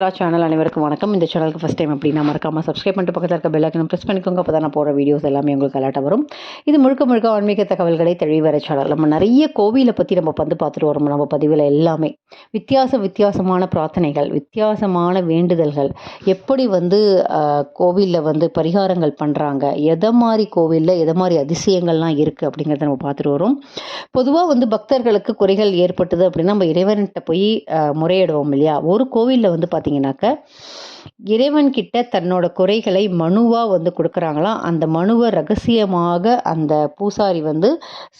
எல்லா சேனல் அனைவருக்கும் வணக்கம். இந்த சேனலுக்கு ஃபஸ்ட் டைம் அப்படின்னா மறக்காமல் சப்ஸ்கிரைப் பண்ணிட்டு பக்கத்தில் இருக்க பெல் ப்ரெஸ் பண்ணிக்கோங்க. அப்போ தான் நான் போகிற வீடியோஸ் எல்லாமே உங்களுக்கு அலர்ட்டாக வரும். இது முழுக்க முழுக்க ஆன்மீக தகவல்களை தெளிவு வர சேனல் நம்ம நிறைய கோவிலை பற்றி நம்ம வந்து பார்த்துட்டு வரோம். நம்ம பதிவில் எல்லாமே. வித்தியாச வித்தியாசமான பிரார்த்தனைகள் வித்தியாசமான வேண்டுதல்கள். எப்படி வந்து கோவிலில் வந்து பரிகாரங்கள் பண்ணுறாங்க எதை மாதிரி கோவிலில் எதை மாதிரி அதிசயங்கள்லாம் இருக்குது அப்படிங்கிறத நம்ம பார்த்துட்டு வரோம். பொதுவாக வந்து பக்தர்களுக்கு குறைகள் ஏற்பட்டது அப்படின்னா நம்ம இறைவன்கிட்ட போய் முறையிடுவோம் இல்லையா? ஒரு கோவிலில் வந்து பார்த்தீங்கன்னாக்க இறைவன்கிட்ட தன்னோட குறைகளை மனுவாக வந்து கொடுக்குறாங்களாம். அந்த மனுவை ரகசியமாக அந்த பூசாரி வந்து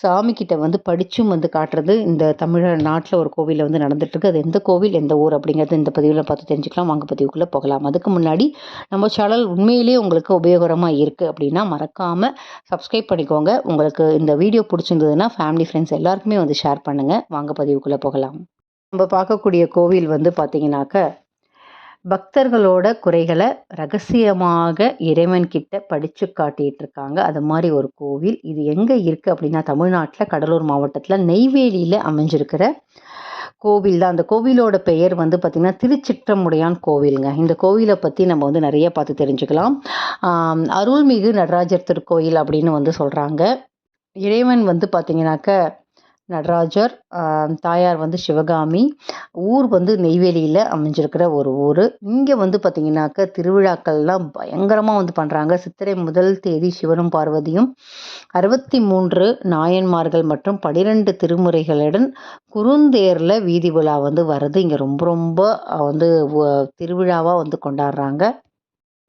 சாமி கிட்ட வந்து படிச்சும் வந்து காட்டுறது இந்த தமிழ் நாட்டில் ஒரு கோவிலில் வந்து நடந்துட்டு இருக்கு அது எந்த கோவில் எந்த ஊர் அப்படிங்கிறது இந்த பதிவில் பார்த்து தெரிஞ்சுக்கலாம். வாங்க பதிவுக்குள்ளே போகலாம். அதுக்கு முன்னாடி நம்ம சேனல் உண்மையிலேயே உங்களுக்கு உபயோகரமாக இருக்குது அப்படின்னா மறக்காமல் சப்ஸ்கிரைப் பண்ணிக்கோங்க. உங்களுக்கு இந்த வீடியோ பிடிச்சிருந்ததுன்னா ஃபேமிலி ஃப்ரெண்ட்ஸ் எல்லாருக்குமே வந்து ஷேர் பண்ணுங்கள் வாங்க பதிவுக்குள்ளே போகலாம். நம்ம பார்க்கக்கூடிய கோவில் வந்து பார்த்தீங்கன்னாக்க பக்தர்களோட குறைகளை ரகசியமாக இறைவன் கிட்ட படித்து காட்டிட்டு இருக்காங்க அது மாதிரி ஒரு கோவில். இது எங்கே இருக்குது அப்படின்னா தமிழ்நாட்டில் கடலூர் மாவட்டத்தில் நெய்வேலியில் அமைஞ்சிருக்கிற கோவில் தான். அந்த கோவிலோட பெயர் வந்து பார்த்திங்கன்னா திருச்சிற்றமுடையான் கோவிலுங்க. இந்த கோவிலை பற்றி நம்ம வந்து நிறைய பார்த்து தெரிஞ்சுக்கலாம். அருள்மிகு நடராஜர் திருக்கோயில் அப்படின்னு வந்து சொல்கிறாங்க இறைவன் வந்து பார்த்திங்கனாக்க நடராஜர் தாயார் வந்து சிவகாமி. ஊர் வந்து நெய்வேலியில் அமைஞ்சிருக்கிற ஒரு ஊர். இங்கே வந்து பார்த்திங்கனாக்க திருவிழாக்கள்லாம் பயங்கரமாக வந்து பண்ணுறாங்க சித்திரை முதல் தேதி சிவனும் பார்வதியும். அறுபத்தி மூன்று நாயன்மார்கள் மற்றும் பனிரெண்டு திருமுறைகளுடன் குறுந்தேரில் வீதி விழா வந்து வருது. இங்கே ரொம்ப ரொம்ப வந்து திருவிழாவாக வந்து கொண்டாடுறாங்க.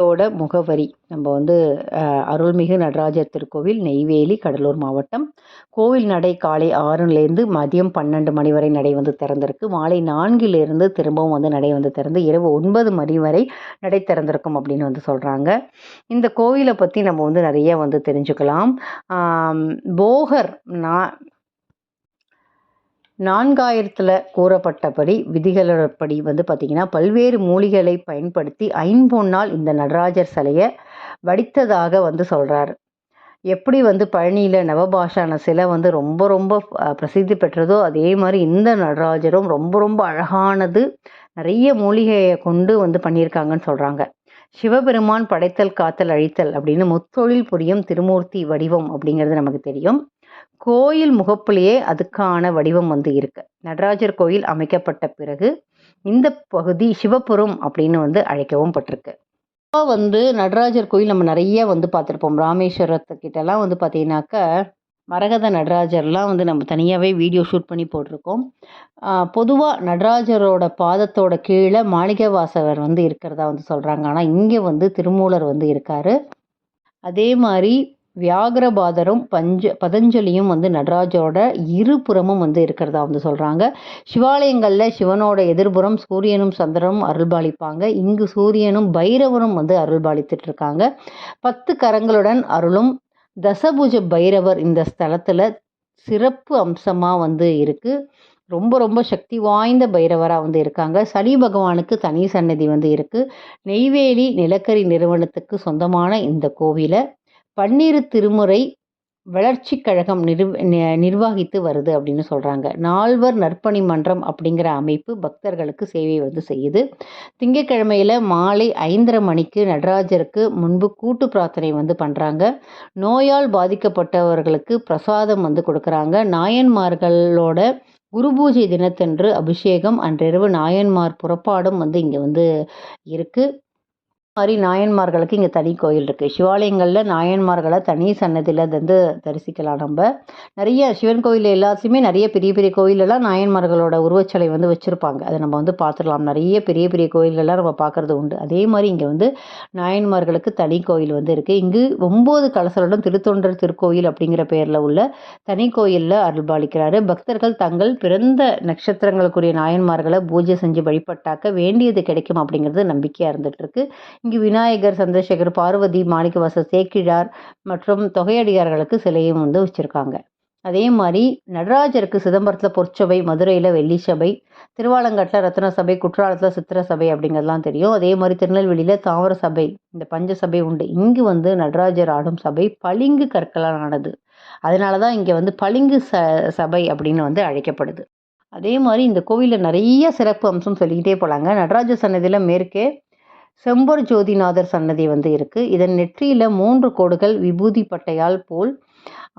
தோட முகவரி. நம்ம வந்து அருள்மிகு நடராஜர் திருக்கோவில் நெய்வேலி கடலூர் மாவட்டம். கோவில் நடை காலை ஆறுலேருந்து மதியம் பன்னெண்டு மணி வரை நடை வந்து திறந்திருக்கு. மாலை நான்கிலிருந்து திரும்பவும் வந்து நடை வந்து திறந்து இரவு ஒன்பது மணி வரை நடை திறந்திருக்கும் அப்படின்னு வந்து சொல்கிறாங்க இந்த கோவிலை பற்றி நம்ம வந்து நிறைய வந்து தெரிஞ்சுக்கலாம். போகர் நான் நான்காயிரத்தில் கூறப்பட்டபடி விதிகளப்படி வந்து பார்த்திங்கன்னா பல்வேறு மூலிகளை பயன்படுத்தி ஐம்பொன்னால் இந்த நடராஜர் சிலையை வடித்ததாக வந்து சொல்கிறார் எப்படி வந்து பழனியில் நவபாஷான சிலை வந்து ரொம்ப ரொம்ப பிரசித்தி பெற்றதோ அதே மாதிரி இந்த நடராஜரும் ரொம்ப ரொம்ப அழகானது நிறைய மூலிகையை கொண்டு வந்து பண்ணியிருக்காங்கன்னு சொல்கிறாங்க சிவபெருமான் படைத்தல் காத்தல் அழித்தல் அப்படின்னு முத்தொழில் புரியும் திருமூர்த்தி வடிவம் அப்படிங்கிறது நமக்கு தெரியும். கோயில் முகப்புலேயே அதுக்கான வடிவம் வந்து இருக்கு. நடராஜர் கோயில் அமைக்கப்பட்ட பிறகு இந்த பகுதி சிவபுரம் அப்படின்னு வந்து அழைக்கவும் பட்டிருக்கு. இப்போ வந்து நடராஜர் கோயில் நம்ம நிறைய வந்து பார்த்துருப்போம். ராமேஸ்வரத்துக்கிட்டலாம் வந்து பார்த்தீங்கன்னாக்க மரகத நடராஜர்லாம் வந்து நம்ம தனியாகவே வீடியோ ஷூட் பண்ணி போட்டிருக்கோம். பொதுவாக நடராஜரோட பாதத்தோட கீழே மாளிகை வாசகர் வந்து இருக்கிறதா வந்து சொல்கிறாங்க ஆனால் இங்கே வந்து திருமூலர் வந்து இருக்காரு. அதே மாதிரி வியாகரபாதரும் பஞ்ச பதஞ்சலியும் வந்து நடராஜரோட இருபுறமும் வந்து இருக்கிறதா வந்து சொல்கிறாங்க சிவாலயங்களில் சிவனோட எதிர்புறம் சூரியனும் சந்திரனும் அருள்பாலிப்பாங்க. இங்கு சூரியனும் பைரவரும் வந்து அருள்பாலித்துட்டு இருக்காங்க பத்து கரங்களுடன் அருளும் தசபுஜ பைரவர் இந்த ஸ்தலத்தில் சிறப்பு அம்சமாக வந்து இருக்குது ரொம்ப ரொம்ப சக்தி வாய்ந்த பைரவராக வந்து இருக்காங்க. சனி பகவானுக்கு தனி சன்னதி வந்து இருக்குது நெய்வேலி நிலக்கரி நிறுவனத்துக்கு சொந்தமான இந்த கோவிலை பன்னிரு திருமுறை வளர்ச்சி கழகம் நிர் நி- நிர்வகித்து வருது அப்படின்னு சொல்கிறாங்க நால்வர் நற்பணி மன்றம் அப்படிங்கிற அமைப்பு பக்தர்களுக்கு சேவை வந்து செய்யுது. திங்கட்கிழமையில் மாலை ஐந்தரை மணிக்கு நடராஜருக்கு முன்பு கூட்டு பிரார்த்தனை வந்து பண்ணுறாங்க நோயால் பாதிக்கப்பட்டவர்களுக்கு பிரசாதம் வந்து கொடுக்குறாங்க. நாயன்மார்களோட குரு பூஜை தினத்தன்று அபிஷேகம் அன்றிரவு நாயன்மார் புறப்பாடும் வந்து இங்கே வந்து இருக்குது மாதிரி நாயன்மார்களுக்கு இங்கே தனி கோயில் இருக்குது சிவாலயங்களில் நாயன்மார்களை தனி சன்னதியில் வந்து தரிசிக்கலாம் நம்ம. நிறைய சிவன் கோயில் எல்லாத்தையுமே நிறைய பெரிய பெரிய கோயிலெல்லாம் நாயன்மார்களோட உருவச்சிலை வந்து வச்சுருப்பாங்க. அதை நம்ம வந்து பார்த்துடலாம். நிறைய பெரிய பெரிய கோயில்கள்லாம் நம்ம பார்க்குறது உண்டு. அதே மாதிரி இங்கே வந்து நாயன்மார்களுக்கு தனி கோயில் வந்து இருக்குது இங்கு ஒம்பது கலசலுடன் திருத்தொண்டர் திருக்கோயில் அப்படிங்கிற பெயரில் உள்ள தனி கோயிலில் அருள்பாலிக்கிறாரு. பக்தர்கள் தங்கள் பிறந்த நட்சத்திரங்களுக்குரிய நாயன்மார்களை பூஜை செஞ்சு வழிபட்டாக்க வேண்டியது கிடைக்கும் அப்படிங்கிறது நம்பிக்கையாக இருந்துகிட்ருக்கு இங்கு விநாயகர் சந்திரசேகர் பார்வதி மாணிக்கவாசர் சேக்கிழார் மற்றும் தொகையடியார்களுக்கு சிலையும் வந்து வச்சுருக்காங்க. அதே மாதிரி நடராஜருக்கு சிதம்பரத்தில் பொற்சபை மதுரையில் வெள்ளி சபை திருவாலங்காட்டில் ரத்ன சபை குற்றாலத்தில் சித்திர சபை அப்படிங்கிறதுலாம் தெரியும். அதே மாதிரி திருநெல்வேலியில் தாவர சபை இந்த பஞ்ச சபை உண்டு. இங்கு வந்து நடராஜர் ஆடும் சபை பளிங்கு கற்களால் ஆனது. அதனால தான் இங்கே வந்து பளிங்கு ச சபை அப்படின்னு வந்து அழைக்கப்படுது. அதே மாதிரி இந்த கோவிலில் நிறைய சிறப்பு அம்சம் சொல்லிக்கிட்டே போகலாங்க நடராஜர் சன்னதியில் மேற்கே செம்பர் ஜோதிநாதர் சன்னதி வந்து இருக்குது இதன் நெற்றியில் மூன்று கோடுகள் விபூதி பட்டையால் போல்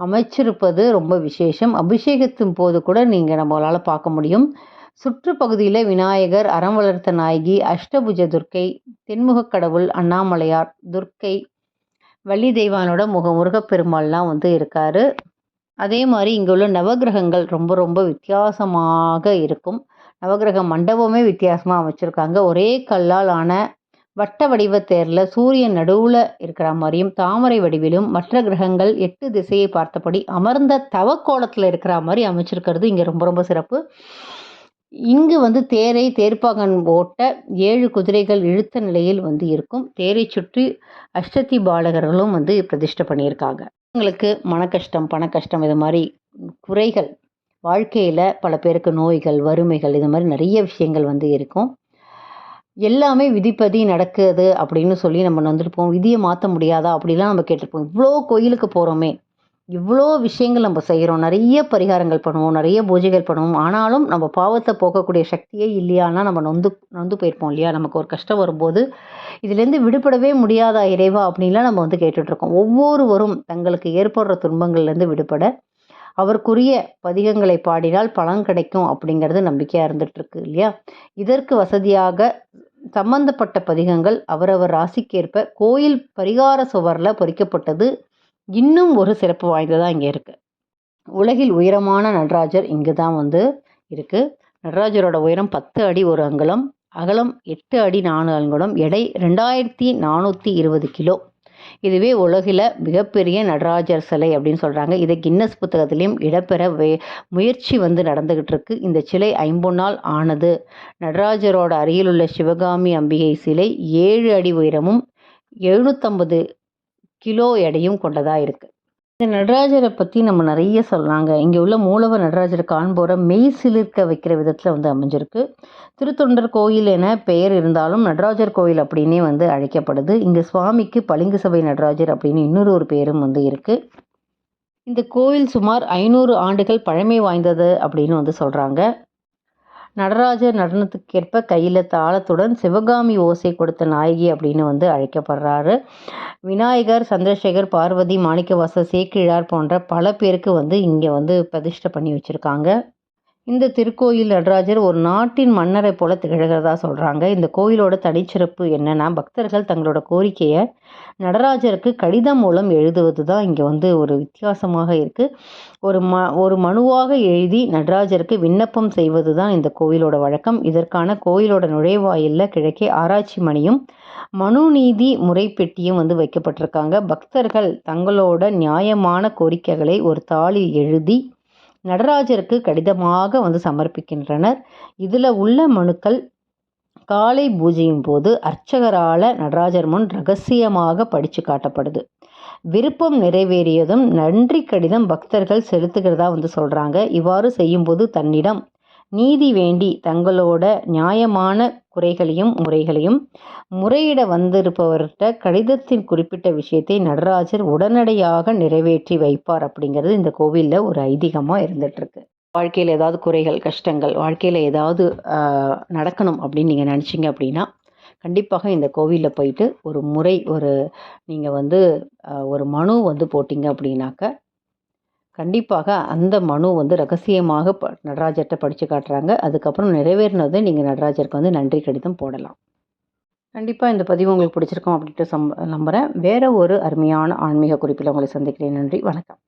அமைச்சிருப்பது ரொம்ப விசேஷம். அபிஷேகத்தின் போது கூட நீங்கள் நம்மளால் பார்க்க முடியும். சுற்றுப்பகுதியில் விநாயகர் அறம் வளர்த்த நாயகி அஷ்டபுஜ துர்க்கை தென்முகக் கடவுள் அண்ணாமலையார் துர்க்கை வள்ளி தெய்வானோட முக முருகப்பெருமாள்லாம் வந்து இருக்கார். அதே மாதிரி இங்கே உள்ள நவகிரகங்கள் ரொம்ப ரொம்ப வித்தியாசமாக இருக்கும். நவகிரக மண்டபமே வித்தியாசமாக அமைச்சிருக்காங்க. ஒரே கல்லால் ஆன வட்ட வடிவ தேரில் சூரியன் நடுவில் இருக்கிற மாதிரியும் தாமரை வடிவிலும் மற்ற கிரகங்கள் எட்டு திசையை பார்த்தபடி அமர்ந்த தவக்கோலத்தில் இருக்கிற மாதிரி அமைச்சிருக்கிறது. இங்கே ரொம்ப ரொம்ப சிறப்பு. இங்கு வந்து தேரை தேர்ப்பாகன் ஓட்ட ஏழு குதிரைகள் இழுத்த நிலையில் வந்து இருக்கும். தேரை சுற்றி அஷ்டத்தி பாலகர்களும் வந்து பிரதிஷ்டை பண்ணியிருக்காங்க. உங்களுக்கு மன கஷ்டம் பண கஷ்டம் இது மாதிரி குறைகள் வாழ்க்கையில் பல பேருக்கு நோய்கள் வறுமைகள் இது மாதிரி நிறைய விஷயங்கள் வந்து இருக்கும். எல்லாமே விதிப்பதி நடக்குது அப்படின்னு சொல்லி நம்ம வந்துருப்போம் விதியை மாற்ற முடியாதா? அப்படிலாம் நம்ம கேட்டிருப்போம். இவ்வளோ கோயிலுக்கு போகிறோமே இவ்வளோ விஷயங்கள் நம்ம செய்கிறோம் நிறைய பரிகாரங்கள் பண்ணுவோம். நிறைய பூஜைகள் பண்ணுவோம். ஆனாலும் நம்ம பாவத்தை போக்கக்கூடிய சக்தியே இல்லையானா நம்ம நொந்து நொந்து போயிருப்போம் இல்லையா? நமக்கு ஒரு கஷ்டம் வரும்போது இதுலேருந்து விடுபடவே முடியாதா இறைவா? அப்படின்லாம் நம்ம வந்து கேட்டுட்ருக்கோம் ஒவ்வொருவரும் தங்களுக்கு ஏற்படுற துன்பங்கள்லேருந்து விடுபட அவருக்குரிய பதிகங்களை பாடினால் பலன் கிடைக்கும் அப்படிங்கிறது நம்பிக்கையாக இருந்துகிட்ருக்கு இல்லையா? இதற்கு வசதியாக சம்பந்தப்பட்ட பதிகங்கள் அவரவர் ராசிக்கேற்ப கோயில் பரிகார சுவரில் பொறிக்கப்பட்டது. இன்னும் ஒரு சிறப்பு வாய்ந்ததாக இங்கே இருக்குது உலகில் உயரமான நடராஜர் இங்கு தான் வந்து இருக்குது நடராஜரோட உயரம் பத்து அடி ஒரு அங்குலம் அகலம் எட்டு அடி நாலு அங்குலம் எடை ரெண்டாயிரத்தி நானூற்றி இருபது கிலோ. இதுவே உலகில் மிகப்பெரிய நடராஜர் சிலை அப்படின்னு சொல்கிறாங்க இதை கின்னஸ் புத்தகத்திலையும் இடம்பெற வே முயற்சி வந்து நடந்துக்கிட்டு இருக்கு இந்த சிலை ஐம்பொன்னால் ஆனது. நடராஜரோட அருகிலுள்ள சிவகாமி அம்பிகை சிலை ஏழு அடி உயரமும் எழுநூற்றம்பது கிலோ எடையும் கொண்டதாக இருக்குது இந்த நடராஜரை பற்றி நம்ம நிறைய சொல்லலாங்க. இங்கே உள்ள மூலவர் நடராஜரை காண்போரை மெய் சிலிர்க்க வைக்கிற விதத்தில் வந்து அமைஞ்சிருக்கு. திருத்தொண்டர் கோயில் என பெயர் இருந்தாலும் நடராஜர் கோயில் அப்படின்னே வந்து அழைக்கப்படுது. இங்கே சுவாமிக்கு பளிங்கு சபை நடராஜர் அப்படின்னு இன்னொரு ஒரு பேரும் வந்து இருக்குது இந்த கோயில் சுமார் ஐநூறு ஆண்டுகள் பழமை வாய்ந்தது அப்படின்னு வந்து சொல்கிறாங்க நடராஜர் நடனத்துக்கேற்ப கையில் தாளத்துடன் சிவகாமி ஓசை கொடுத்த நாயகி அப்படின்னு வந்து அழைக்கப்படுறாரு. விநாயகர் சந்திரசேகர் பார்வதி மாணிக்கவாச சேக்கிழார் போன்ற பல பேருக்கு வந்து இங்கே வந்து பிரதிஷ்டை பண்ணி வச்சுருக்காங்க. இந்த திருக்கோயில் நடராஜர் ஒரு நாட்டின் மன்னரை போல திகழ்கிறதா சொல்கிறாங்க இந்த கோயிலோட தனிச்சிறப்பு என்னென்னா பக்தர்கள் தங்களோட கோரிக்கையை நடராஜருக்கு கடிதம் மூலம் எழுதுவது தான் இங்கே வந்து ஒரு வித்தியாசமாக இருக்குது ஒரு ம ஒரு மனுவாக எழுதி நடராஜருக்கு விண்ணப்பம் செய்வது தான் இந்த கோயிலோட வழக்கம். இதற்கான கோயிலோட நுழைவாயிலில் கிழக்கே ஆராய்ச்சி மணியும் மனுநீதி முறைப்பெட்டியும் வந்து வைக்கப்பட்டிருக்காங்க. பக்தர்கள் தங்களோட நியாயமான கோரிக்கைகளை ஒரு தாளில் எழுதி நடராஜருக்கு கடிதமாக வந்து சமர்ப்பிக்கின்றனர். இதில் உள்ள மனுக்கள் காலை பூஜையின் போது அர்ச்சகரால் நடராஜர் முன் ரகசியமாக படித்து காட்டப்படுது. விருப்பம் நிறைவேறியதும் நன்றி கடிதம் பக்தர்கள் செலுத்துகிறதா வந்து சொல்கிறாங்க இவ்வாறு செய்யும்போது தன்னிடம் நீதி வேண்டி தங்களோட நியாயமான குறைகளையும் முறைகளையும் முறையிட வந்திருப்பவர்கிட்ட கடிதத்தின் குறிப்பிட்ட விஷயத்தை நடராஜர் உடனடியாக நிறைவேற்றி வைப்பார் அப்படிங்கிறது இந்த கோவிலில் ஒரு ஐதீகமாக இருந்துகிட்ருக்கு வாழ்க்கையில் ஏதாவது குறைகள் கஷ்டங்கள் வாழ்க்கையில் ஏதாவது நடக்கணும் அப்படின்னு நீங்கள் நினச்சிங்க அப்படின்னா கண்டிப்பாக இந்த கோவிலில் போயிட்டு ஒரு முறை ஒரு நீங்கள் வந்து ஒரு மனு வந்து போட்டிங்க அப்படின்னாக்க கண்டிப்பாக அந்த மனு வந்து ரகசியமாக ப நடராஜர்கிட்ட படித்து காட்டுறாங்க. அதுக்கப்புறம் நிறைவேறினது நீங்கள் நடராஜருக்கு வந்து நன்றி கடிதம் போடலாம். கண்டிப்பாக இந்த பதிவு உங்களுக்கு பிடிச்சிருக்கோம் அப்படின்ட்டு சம் நம்புகிறேன் வேறு ஒரு அருமையான ஆன்மீக குறிப்பில் உங்களை சந்திக்கிறேன். நன்றி. வணக்கம்.